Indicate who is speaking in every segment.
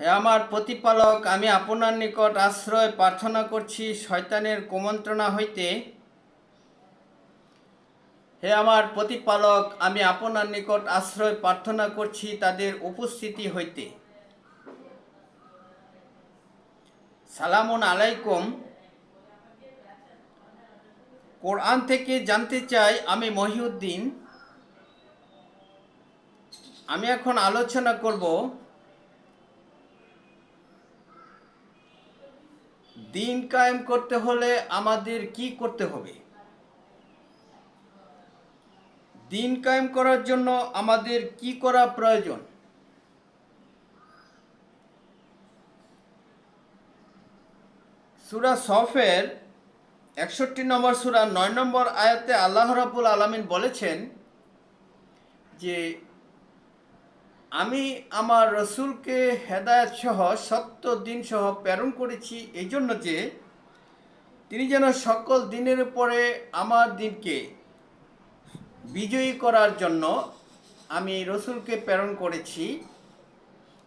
Speaker 1: হে আমার প্রতিপালক, আমি আপনার নিকট আশ্রয় প্রার্থনা করছি, শয়তানের কুমন্ত্রণা হইতে। হে আমার প্রতিপালক, আমি আপনার নিকট আশ্রয় প্রার্থনা করছি, তাদের উপস্থিতি হইতে। সালামুন আলাইকুম। কোরআন থেকে জানতে চাই, আমি মহিউদ্দিন। আমি এখন আলোচনা করব দিন কায়েম করতে হলে আমাদের কি করতে হবে? দিন কায়েম করার জন্য আমাদের কি করা প্রয়োজন? সুরা সফের একষট্টি নম্বর সুরা নয় নম্বর আয়াতে আল্লাহ রাবুল আলমিন বলেছেন যে আমি আমার রসুলকে হেদায়ত সহ সত্য দিন সহ প্রেরণ করেছি এই জন্য যে তিনি যেন সকল দিনের উপরে আমার দিনকে বিজয়ী করার জন্য আমি রসুলকে প্রেরণ করেছি,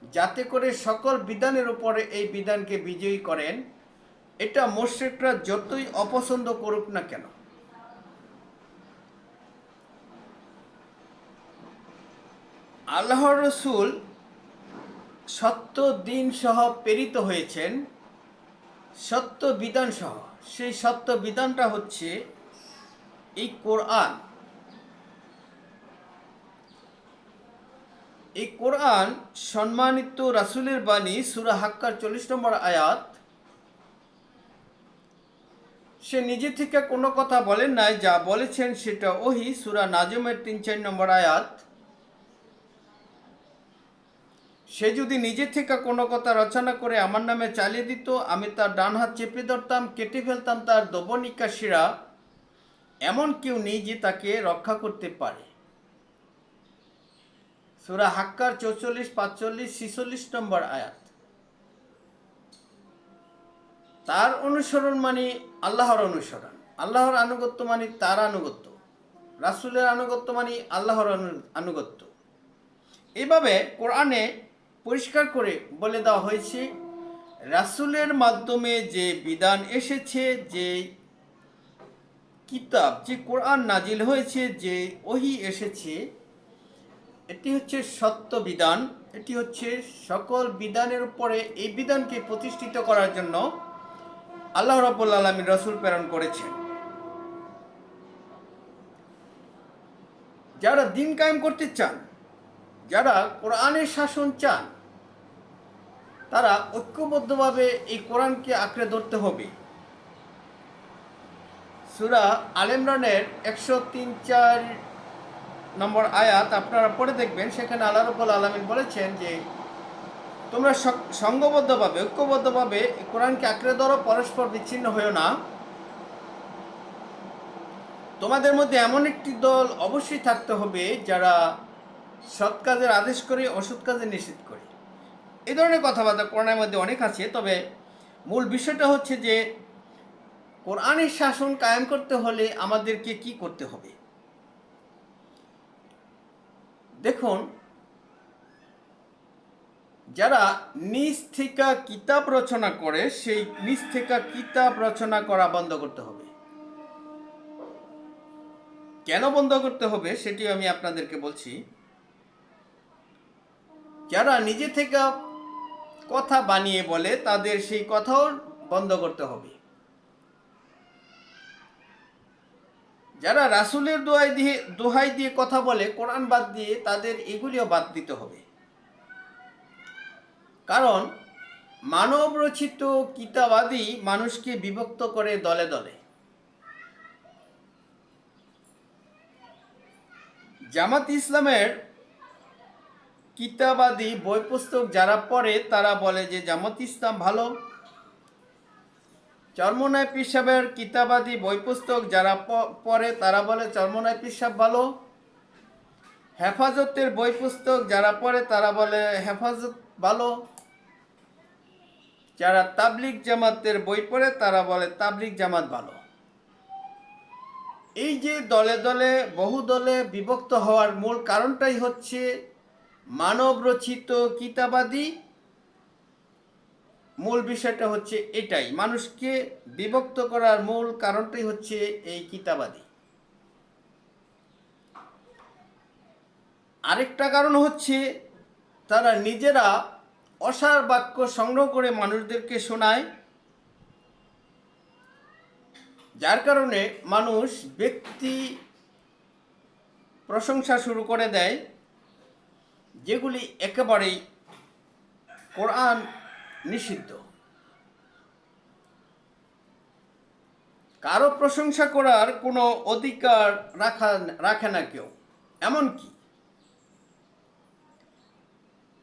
Speaker 1: যাতে করে সকল বিধানের উপরে এই বিধানকে বিজয়ী করেন। এটা মোশেকরা যতই অপছন্দ করুক না কেন। আল্লাহ রসুল সত্য দিন সহ প্রেরিত হয়েছেন। সত্য বিধান সহ। সেই সত্য বিধানটা হচ্ছে এই কোরআন। এই কোরআন সম্মানিত রাসুলের বাণী, সুরা হাক্কার চল্লিশ নম্বর আয়াত। সে নিজে থেকে কোনো কথা বলেন নাই, যা বলেছেন সেটা ওহি, সুরা নাজমের তিন চার নম্বর আয়াত। সে যদি নিজে থেকে কোনো কথা রচনা করে আমার নামে চালিয়ে দিত, আমি তার ডান হাত চেপে ধরতাম, কেটে ফেলতাম তার দবনিকা শিরা এমন কেউ নেই যে তাকে রক্ষা করতে পারে। সুরা হাক্কার চৌচল্লিশ, পাঁচচল্লিশ, ছিচল্লিশ নম্বর আয়াত। তার অনুসরণ মানে আল্লাহর অনুসরণ। আল্লাহর আনুগত্য মানে তার আনুগত্য। রাসুলের আনুগত্য মানে আল্লাহর আনুগত্য। এইভাবে কোরআনে পরিষ্কার করে বলে দেওয়া হয়েছে, রাসুলের মাধ্যমে যে বিধান এসেছে, যে কিতাব, যে কোরআন নাজিল হয়েছে, যে ওহি এসেছে, এটি হচ্ছে সত্য বিধান। এটি হচ্ছে সকল বিধানের উপরে এই বিধানকে প্রতিষ্ঠিত করার জন্য আল্লাহ রব্বুল আলমী রসুল প্রেরণ করেছেন। যারা দিন কায়েম করতে চান যারা কোরআনের শাসন চান, তারা ঐক্যবদ্ধভাবে এই কোরআনকে আঁকড়ে ধরতে হবে। সুরা আলেমরানের একশো তিন চার নম্বর আয়াত আপনারা পড়ে দেখবেন, সেখানে আল্লাহ রব্বুল আলমিন বলেছেন যে, তোমরা সংঘবদ্ধভাবে ঐক্যবদ্ধভাবে কোরআনকে আঁকড়ে ধরো, পরস্পর বিচ্ছিন্ন হয়েও না। তোমাদের মধ্যে এমন একটি দল অবশ্যই থাকতে হবে যারা সৎ কাজের আদেশ করে, অসৎ কাজে নিষেধ করে। এই ধরনের কথাবার্তা কোরআনের মধ্যে অনেক আছে, তবে মূল বিষয়টা হচ্ছে যে, কোরআনের শাসন কায়েম করতে হলে আমাদেরকে কি করতে হবে? দেখুন, যারা নিজ থেকে কিতাব রচনা করে, সেই নিজ থেকে কিতাব রচনা করা বন্ধ করতে হবে। কেন বন্ধ করতে হবে সেটি আমি আপনাদেরকে বলছি। যারা নিজে থেকে কথা বানিয়ে বলে, তাদের সেই কথাও বন্ধ করতে হবে। যারা রাসুলের দোয়াই দিয়ে, দোহাই দিয়ে কথা বলে, কোরআন বাদ দিয়ে, তাদের এগুলিও বাদ দিতে হবে। কারণ মানব রচিত কিতাবাদি মানুষকে বিভক্ত করে দলে দলে। জামাত ইসলামের কিতাবাদি বই পুস্তক যারা পড়ে, তারা বলে যে জামাত ইসলাম ভালো। চর্মনায় পিসাবের কিতাবাদি বই পুস্তক যারা পড়ে, তারা বলে চর্মনায় পিসাব ভালো। হেফাজতের বই পুস্তক যারা পড়ে, তারা বলে হেফাজত ভালো। যারা তাবলিক জামাতের বই পড়ে, তারা বলে তাবলিক জামাত ভালো। এই যে দলে দলে, বহু দলে বিভক্ত হওয়ার মূল কারণটাই হচ্ছে মানব রচিত কিতাবাদি মূল বিষয়টা হচ্ছে এটাই। মানুষকে বিভক্ত করার মূল কারণটাই হচ্ছে এই কিতাবাদি। আরেকটা কারণ হচ্ছে তারা নিজেরা অসার বাক্য সংগ্রহ করে মানুষদেরকে শোনায়, যার কারণে মানুষ ব্যক্তি প্রশংসা শুরু করে দেয়। যেগুলি একেবারেই কোরআন নিষিদ্ধ। কারও প্রশংসা করার কোনো অধিকার রাখা, রাখে না কেউ। এমনকি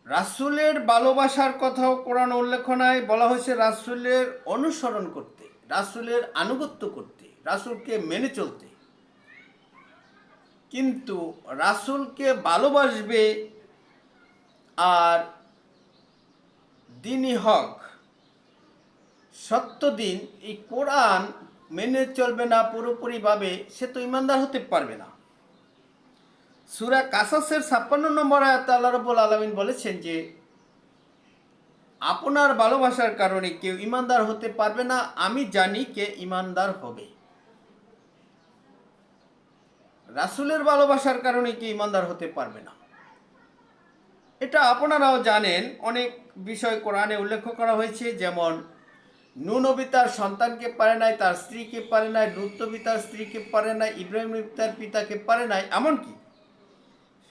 Speaker 1: রাসুলের ভালোবাসার কথাও কোরআন উল্লেখ নাই, বলা হয়েছে রাসূলের অনুসরণ করতে, রাসুলের আনুগত্য করতে, রাসূলকে মেনে চলতে। কিন্তু রাসূলকে ভালোবাসবে আর দিনই হক। সত্য দিন এই কোরআন মেনে চলবে না পুরোপুরিভাবে, সে তো ইমানদার হতে পারবে না। সুরা কাসাসের ছাপ্পান্ন নম্বর আয়াত আল্লাহ রব্বুল আলমিন বলেছেন যে, আপনার ভালোবাসার কারণে কেউ ইমানদার হতে পারবে না, আমি জানি কে ইমানদার হবে। রাসূলের ভালোবাসার কারণে কেউ ইমানদার হতে পারবে না। এটা আপনারাও জানেন, অনেক বিষয় কোরআনে উল্লেখ করা হয়েছে, যেমন নূ নবী তার সন্তানকে পারে নাই, তার স্ত্রীকে পারে নাই লুত তার স্ত্রীকে পারে নাই, ইব্রাহিম তার পিতাকে পারে নাই, এমনকি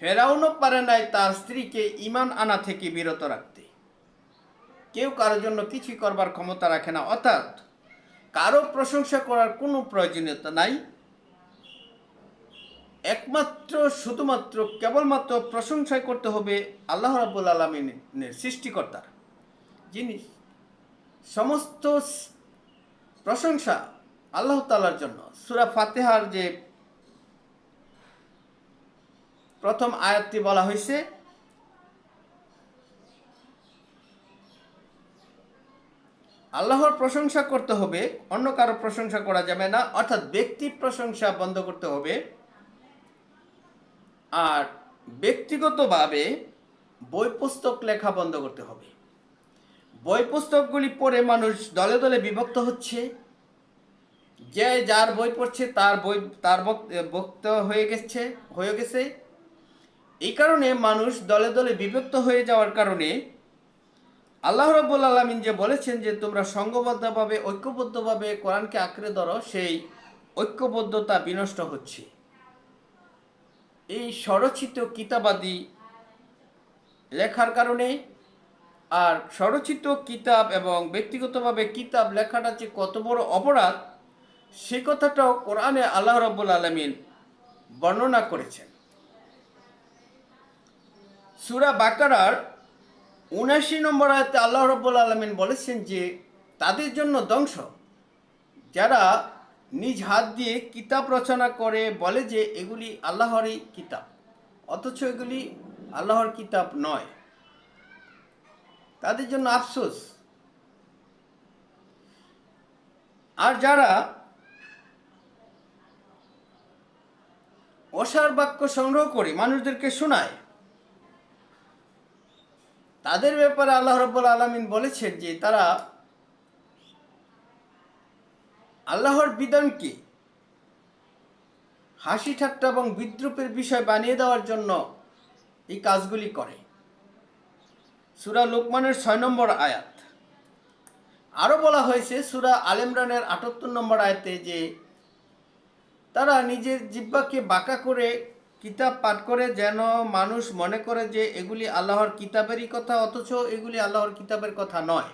Speaker 1: ফেরাউনও পারে নাই তার স্ত্রীকে ইমান আনা থেকে বিরত রাখতে। কেউ কারোর জন্য কিছুই করবার ক্ষমতা রাখে না, অর্থাৎ কারও প্রশংসা করার কোনো প্রয়োজনীয়তা নাই। একমাত্র, শুধুমাত্র, কেবলমাত্র প্রশংসাই করতে হবে আল্লাহ রাবুল আলমিনের সৃষ্টিকর্তার। যিনি সমস্ত প্রশংসা আল্লাহ তালার জন্য। সুরা ফাতেহার যে প্রথম আয়াতটি বলা হয়েছে, আল্লাহর প্রশংসা করতে হবে, অন্য কারও প্রশংসা করা যাবে না, অর্থাৎ ব্যক্তি প্রশংসা বন্ধ করতে হবে। আর ব্যক্তিগতভাবে বই পুস্তক লেখা বন্ধ করতে হবে। বই পুস্তকগুলি পড়ে মানুষ দলে দলে বিভক্ত হচ্ছে। যে যার বই পড়ছে তার বই, তার বক- বক্ত হয়ে গেছে হয়ে গেছে। এই কারণে মানুষ দলে দলে বিভক্ত হয়ে যাওয়ার কারণে আল্লাহ রব্বুল আলমিন যে বলেছেন যে, তোমরা সংঘবদ্ধভাবে ঐক্যবদ্ধভাবে কোরআনকে আঁকড়ে ধরো, সেই ঐক্যবদ্ধতা বিনষ্ট হচ্ছে। এই স্বরচিত কিতাবাদি লেখার কারণে আর স্বরচিত কিতাব এবং ব্যক্তিগতভাবে কিতাব লেখাটা যে কত বড় অপরাধ সে কথাটাও কোরআনে আল্লাহ রব্বুল আলমিন বর্ণনা করেছেন। সুরা বাকারার উনাশি নম্বর আয়তে আল্লাহ রব্বুল আলমিন বলেছেন যে তাদের জন্য ধ্বংস। যারা নিজ হাত দিয়ে কিতাব রচনা করে বলে যে এগুলি আল্লাহরই কিতাব, অথচ এগুলি আল্লাহর কিতাব নয়। তাদের জন্য আফসোস। আর যারা অসার বাক্য সংগ্রহ করে মানুষদেরকে শোনায়, তাদের ব্যাপারে আল্লাহ রব্বুল আলমিন বলেছেন যে তারা আল্লাহর বিধানকে হাসি ঠাট্টা এবং বিদ্রুপের বিষয় বানিয়ে দেওয়ার জন্য এই কাজগুলি করে। সুরা লোকমানের ছয় নম্বর আয়াত। আরও বলা হয়েছে, সুরা আলেমরানের আটাত্তর নম্বর আয়াতে যে, তারা নিজের জিব্বাকে বাঁকা করে কিতাব পাঠ করে যেন মানুষ মনে করে যে, এগুলি আল্লাহর কিতাবেরই কথা, অথচ এগুলি আল্লাহর কিতাবের কথা নয়।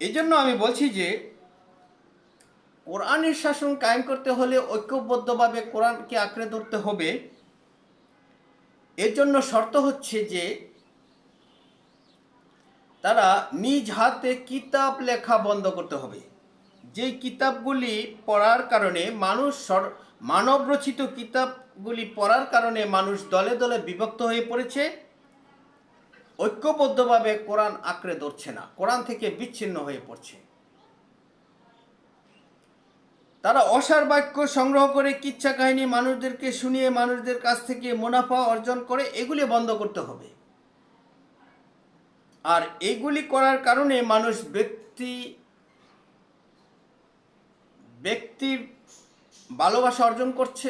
Speaker 1: এই জন্য আমি বলছি যে, কোরআনের শাসন কায়েম করতে হলে ঐক্যবদ্ধভাবে কোরআনকে আঁকড়ে ধরতে হবে। এর জন্য শর্ত হচ্ছে যে, তারা নিজ হাতে কিতাব লেখা বন্ধ করতে হবে। যে কিতাবগুলি পড়ার কারণে মানুষ সর- মানবরচিত কিতাবগুলি পড়ার কারণে মানুষ দলে দলে বিভক্ত হয়ে পড়েছে ঐক্যবদ্ধভাবে কোরআন আঁকড়ে ধরছে না, কোরআন থেকে বিচ্ছিন্ন হয়ে পড়ছে। তারা অসার বাক্য সংগ্রহ করে কিচ্ছা কাহিনী মানুষদেরকে শুনিয়ে মানুষদের কাছ থেকে মুনাফা অর্জন করে, এগুলি বন্ধ করতে হবে। আর এগুলি করার কারণে মানুষ ব্যক্তি ব্যক্তি ভালোবাসা অর্জন করছে,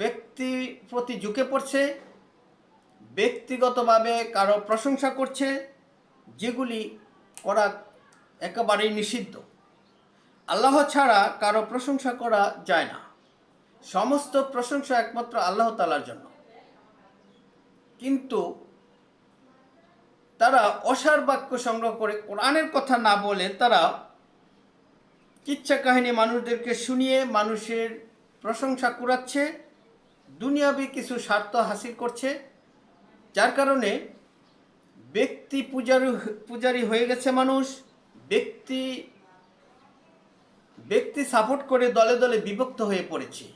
Speaker 1: ব্যক্তির প্রতি ঝুঁকে পড়ছে ব্যক্তিগতভাবে কারও প্রশংসা করছে, যেগুলি করা একেবারেই নিষিদ্ধ। আল্লাহ ছাড়া কারও প্রশংসা করা যায় না। সমস্ত প্রশংসা একমাত্র আল্লাহ তালার জন্য। কিন্তু তারা অসার বাক্য সংগ্রহ করে কোরআনের কথা না বলে তারা কিচ্ছা কাহিনী মানুষদেরকে শুনিয়ে মানুষের প্রশংসা কুড়াচ্ছে, দুনিয়াবি কিছু স্বার্থ হাসিল করছে যার কারণে ব্যক্তি পূজারি পূজারি হয়ে গেছে মানুষ। ব্যক্তি ব্যক্তি সাপোর্ট করে দলে দলে বিভক্ত হয়ে পড়েছে।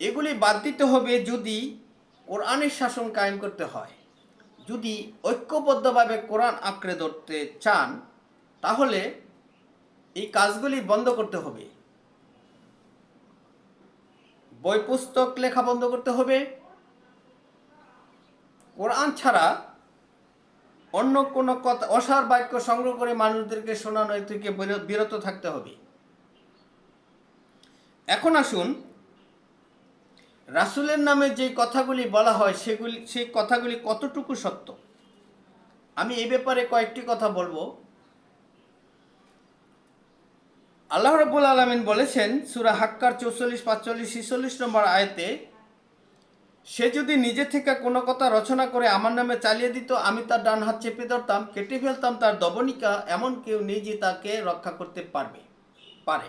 Speaker 1: এগুলি বাদ দিতে হবে যদি কোরআনের শাসন কায়েম করতে হয়। যদি ঐক্যবদ্ধভাবে কোরআন আঁকড়ে ধরতে চান, তাহলে এই কাজগুলি বন্ধ করতে হবে। বই পুস্তক লেখা বন্ধ করতে হবে। কোরআন ছাড়া অন্য কোনো কথা, অসার বাক্য সংগ্রহ করে মানুষদেরকে শোনানো থেকে বিরত থাকতে হবে। এখন আসুন, রাসূলের নামে যে কথাগুলি বলা হয়, সেগুলি, সেই কথাগুলি কতটুকু সত্য? আমি এই ব্যাপারে কয়েকটি কথা বলব। আল্লাহ রব্বুল আলমিন বলেছেন, সুরা হাক্কার চৌচল্লিশ, পাঁচচল্লিশ, ছিচল্লিশ নম্বর আয়তে, সে যদি নিজে থেকে কোনো কথা রচনা করে আমার নামে চালিয়ে দিত, আমি তার ডান হাত চেপে ধরতাম, কেটে ফেলতাম তার দবনিকা, এমন কেউ নেই যে তাকে রক্ষা করতে পারবে, পারে।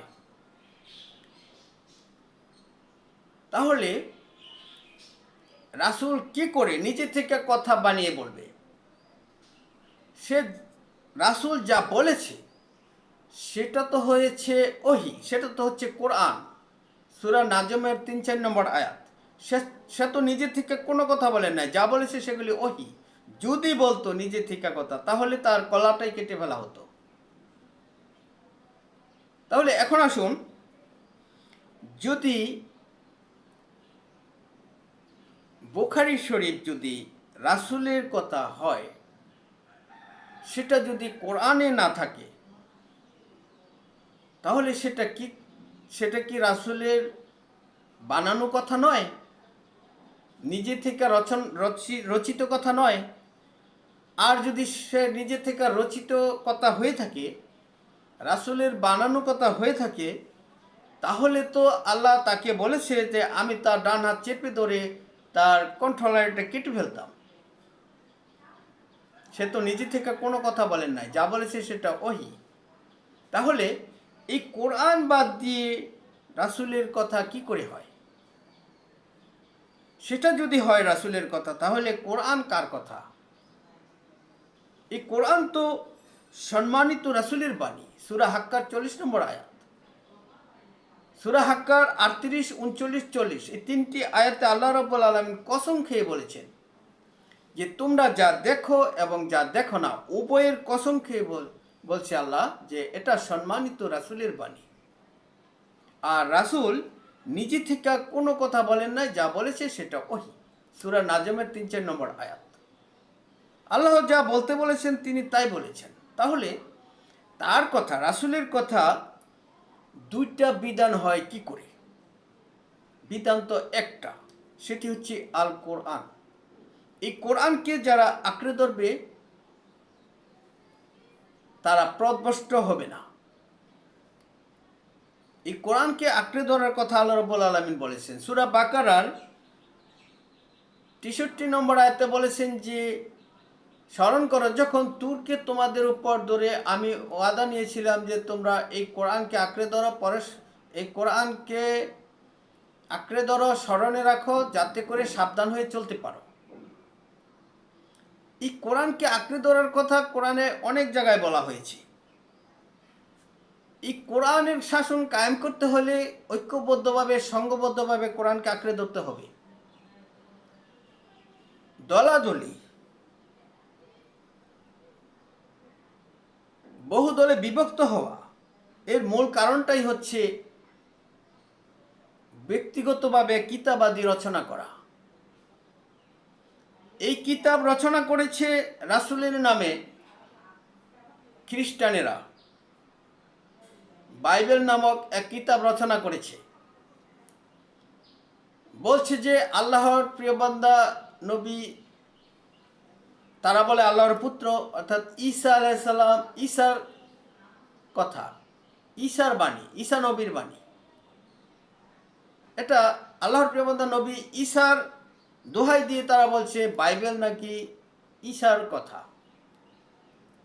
Speaker 1: তাহলে, রাসূল কি করে নিজে থেকে কথা বানিয়ে বলবে? সে রাসূল যা বলেছে সেটা তো হয়েছে ওহি, সেটা তো হচ্ছে কোরআন। সুরা নাজমের তিন চার নম্বর আয়াত। সে সে তো নিজে থেকে কোনো কথা বলে নাই, যা বলেছে সেগুলি ওহি। যদি বলতো নিজে থেকে কথা, তাহলে তার কলাটাই কেটে ফেলা হতো। তাহলে এখন আসুন, যদি বোখারি শরীফ যদি রাসুলের কথা হয়, সেটা যদি কোরআনে না থাকে তাহলে সেটা কি সেটা কি রাসুলের বানানো কথা নয়? নিজে থেকে রচন, রচি- রচিত কথা নয়? আর যদি সে নিজে থেকে রচিত কথা হয়ে থাকে, রাসুলের বানানো কথা হয়ে থাকে, তাহলে তো আল্লাহ তাকে বলেছে যে আমি তার ডান হাত চেপে ধরে তার কন্ট্রোলারটা কেটে ফেলতাম। সে তো নিজে থেকে কোনো কথা বলেন নাই, যা বলেছে সেটা ওহি। তাহলে এই কোরআন বাদ দিয়ে রাসূলের কথা কি করে হয়? সেটা যদি হয় রাসূলের কথা, তাহলে কোরআন কার কথা? এই কোরআন তো সম্মানিত রাসূলের বাণী। সুরা হাক্কার চল্লিশ নম্বর আয়াত। সুরা হাক্কার আটত্রিশ, উনচল্লিশ, চল্লিশ, এই তিনটি আয়াতে আল্লাহ রব্বুল আলমিন কসম খেয়ে বলেছেন যে তোমরা যা দেখো এবং যা দেখো না, উভয়ের কসম খেয়ে বল বলছে আল্লাহ যে এটা সম্মানিত রাসূলের বাণী। আর রাসূল নিজে থেকে কোনো কথা বলেন নাই, যা বলেছে সেটা ওহি। সুরা নাজমের তিন চার নম্বর আয়াত। আল্লাহ যা বলতে বলেছেন তিনি তাই বলেছেন। তাহলে তার কথা, রাসূলের কথা দুইটা বিধান হয় কি করে? বিধান তো একটা, সেটি হচ্ছে আল কোরআন এই কোরআনকে যারা আঁকড়ে ধরবে তারা প্রদভষ্ট হবে না। এই কোরআনকে আঁকড়ে ধরার কথা আল্লাহ রব্বুল আলমিন বলেছেন। সুরা বাকারার তেষট্টি নম্বর আয়তে বলেছেন যে, স্মরণ করো, যখন তুরকে তোমাদের উপর ধরে আমি ওয়াদা নিয়েছিলাম যে তোমরা এই কোরআনকে আঁকড়ে ধরো, পরে এই কোরআনকে আঁকড়ে ধরো, স্মরণে রাখো, যাতে করে সাবধান হয়ে চলতে পারো। এই কোরআনকে আঁকড়ে ধরার কথা কোরআনে অনেক জায়গায় বলা হয়েছে। এই কোরআনের শাসন কায়েম করতে হলে ঐক্যবদ্ধভাবে, সংঘবদ্ধভাবে কোরআনকে আঁকড়ে ধরতে হবে। দলাদলি বহু দলে বিভক্ত হওয়া এর মূল কারণটাই হচ্ছে ব্যক্তিগতভাবে কিতাবাদি রচনা করা। এই কিতাব রচনা করেছে রাসুলের নামে খ্রিস্টানেরা। বাইবেল নামক এক কিতাব রচনা করেছে। বলছে যে, আল্লাহর প্রিয় বান্দা নবী, তারা বলে আল্লাহর পুত্র, অর্থাৎ ঈসা আলাইসাল্লাম ঈসার কথা ঈশার বাণী ঈশা নবীর বাণী। এটা আল্লাহর প্রিয় বান্দা নবী, ঈসার দোহাই দিয়ে তারা বলছে, বাইবেল নাকি ঈসার কথা।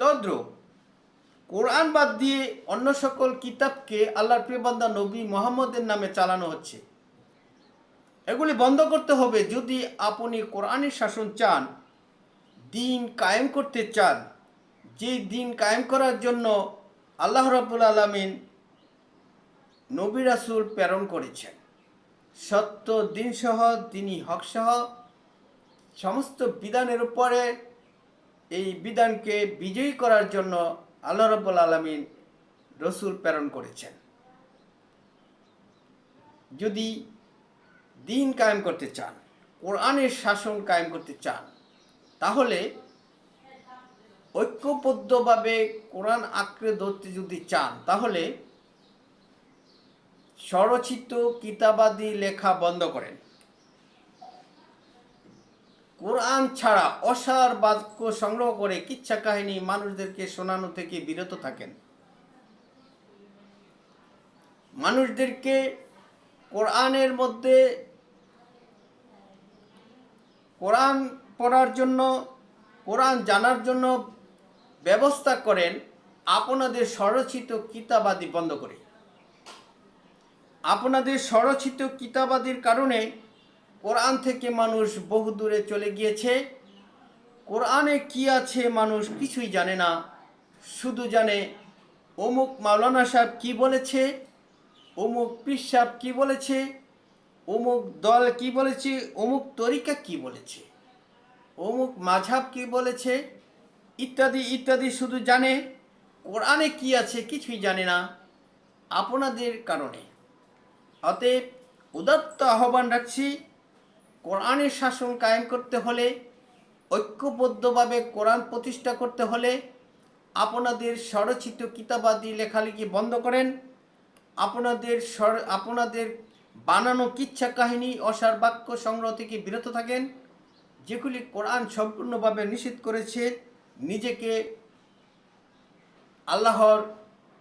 Speaker 1: তদ্রূপ কোরআন বাদ দিয়ে অন্য সকল কিতাবকে আল্লাহর প্রিয় বান্দা নবী মোহাম্মদের নামে চালানো হচ্ছে। এগুলি বন্ধ করতে হবে যদি আপনি কোরআনের শাসন চান, দিন কায়েম করতে চান। যে দিন কায়েম করার জন্য আল্লাহ রাবুল আলমিন নবী রাসুল প্রেরণ করেছেন। সত্য দিনসহ দিনই হকসহ সমস্ত বিধানের উপরে এই বিধানকে বিজয়ী করার জন্য আল্লাহ রব্বুল আলমিন রসুল প্রেরণ করেছেন। যদি দিন কায়েম করতে চান, কোরআনের শাসন কায়েম করতে চান, তাহলে ঐক্যবদ্ধভাবে কোরআন আঁকড়ে ধরতে যদি চান, তাহলে স্বরচিত কিতাবাদি লেখা বন্ধ করেন। কোরআন ছাড়া অসার বাক্য সংগ্রহ করে কিচ্ছা কাহিনী মানুষদেরকে শোনানো থেকে বিরত থাকেন। মানুষদেরকে কোরআনের মধ্যে কোরআন পড়ার জন্য, কোরআন জানার জন্য ব্যবস্থা করেন, আপনাদের স্বরচিত কিতাবাদি বন্ধ করে। আপনাদের স্বরচিত কিতাবাদির কারণে কোরআন থেকে মানুষ বহু দূরে চলে গিয়েছে। কোরআনে কি আছে মানুষ কিছুই জানে না। শুধু জানে, অমুক মাওলানা সাহেব কি বলেছে, অমুক পীর সাহেব কি বলেছে, অমুক দল কি বলেছে, অমুক তরিকা কি বলেছে, অমুক মাঝাব কি বলেছে, ইত্যাদি ইত্যাদি শুধু জানে। কোরআনে কি আছে কিছুই জানে না। আপনাদের কারণে অতএব উদাত্ত আহ্বান রাখছি কোরআনের শাসন কায়েম করতে হলে, ঐক্যবদ্ধভাবে কোরআন প্রতিষ্ঠা করতে হলে আপনাদের স্বরচিত কিতাবাদি লেখালেখি বন্ধ করেন। আপনাদের স্বর, আপনাদের বানানো কিচ্ছা কাহিনী, অসার বাক্য সংগ্রহ থেকে বিরত থাকেন। যেগুলি কোরআন সম্পূর্ণভাবে নিষেধ করেছে, নিজেকে আল্লাহর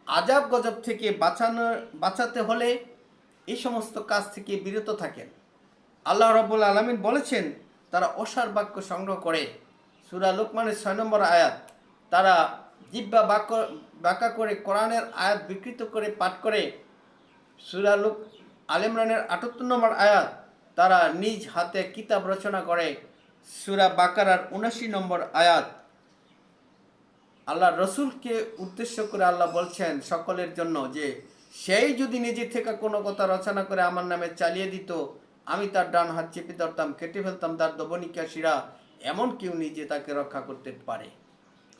Speaker 1: আজাব গজব থেকে বাঁচানো, বাঁচাতে হলে এই সমস্ত কাজ থেকে বিরত থাকেন। আল্লাহ রব্বুল আলমিন বলেছেন, তারা অসার বাক্য সংগ্রহ করে। সুরা লোকমানের ছয় নম্বর আয়াত, তারা জিব্বা বাক্য, বাঁকা করে কোরআনের আয়াত বিকৃত করে পাঠ করে। সুরা লোক আলিমরানের আটাত্তর নম্বর আয়াত, তারা নিজ হাতে কিতাব রচনা করে। সুরা বাকারার উনাশি নম্বর আয়াত, আল্লাহ রসুলকে উদ্দেশ্য করে আল্লাহ বলছেন সকলের জন্য যে সেই যদি নিজে থেকে কোনো কথা রচনা করে আমার নামে চালিয়ে দিত, আমি তার ডান হাত চেপে ধরতাম, কেটে ফেলতাম তার দবনিকা শিরা এমন কেউ নিজে তাকে রক্ষা করতে পারে।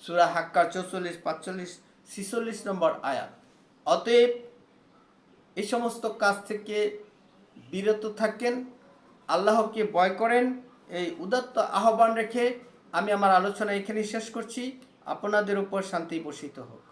Speaker 1: সুরা হাক্কা চৌচল্লিশ, পাঁচচল্লিশ, ছিচল্লিশ নম্বর আয়াত। অতএব এই সমস্ত কাজ থেকে বিরত থাকেন, আল্লাহকে ভয় করেন, এই উদাত্ত আহ্বান রেখে আমি আমার আলোচনা এখানেই শেষ করছি। আপনাদের উপর শান্তি বর্ষিত হোক।